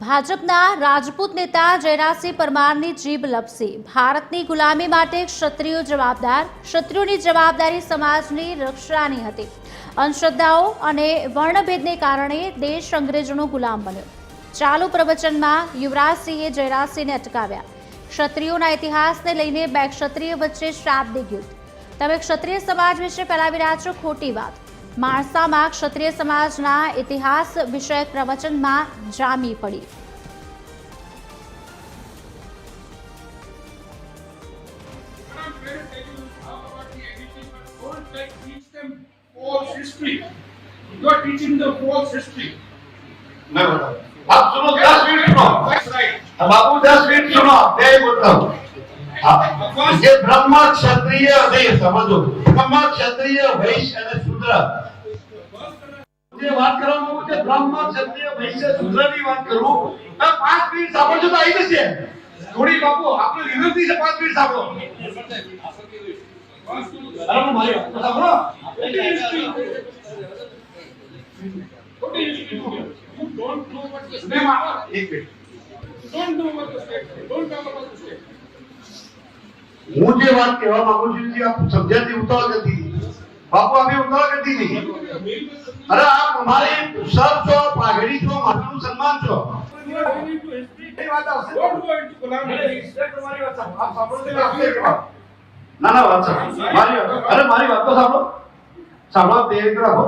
ભાજપના રાજપૂત નેતા જયરાજસિંહ પરમારની જીભ લપસી. ભારતની ગુલામી માટે ક્ષત્રિયો જવાબદાર, ક્ષત્રિયોની જવાબદારી સમાજની રક્ષાની હતી. અંધશ્રદ્ધાઓ અને વર્ણભેદને કારણે દેશ અંગ્રેજોનો ગુલામ બન્યો. ચાલુ પ્રવચનમાં યુવરાજસિંહે જયરાજસિંહને અટકાવ્યા. ક્ષત્રિયોના ઇતિહાસને લઈને બે ક્ષત્રિય વચ્ચે શાબ્દિક યુદ્ધ તમે ક્ષત્રિય સમાજ વિશે ફેલાવી રહ્યા છો ખોટી વાત. માણસામાં ક્ષત્રિય સમાજના ઇતિહાસ વિષયક પ્રવચનમાં જામી પડી Don't like teach them false history. You are teaching them false history. मैं बताऊं आप सुनो दस मिनट सुनो That's right. अब बाबू दस मिनट सुनो मैं बोलता हूँ आप- ये ब्रह्मा क्षत्रिय नहीं સમજવું બ્રહ્મા ક્ષત્રિય વૈશ્ય અને શુદ્ર. જે વાત કરવામાં આપણે હું જે વાત કહેવા માંગુ છું જે આપ સમજ્યાથી ઉતાવળ નથી. બાપુ આપે ઉતાવળ કરતી નહીં. અરે આપ અમારી સબ છો પાઘડી છો મારું સન્માન છો. ના ના વાત સાંભળો. મારી વાત. અરે મારી વાત તો સાંભળો. સાંભળો તે રાખો.